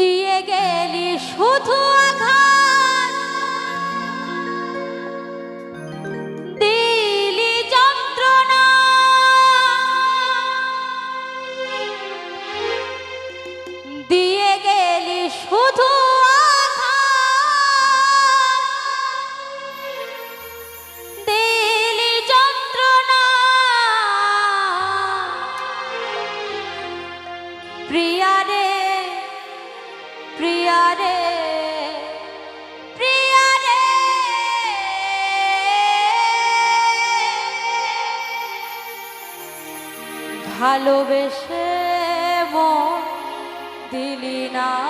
দিয়ে গেলি শুধু আঘাত। ভালোবেসে মন দিলি না।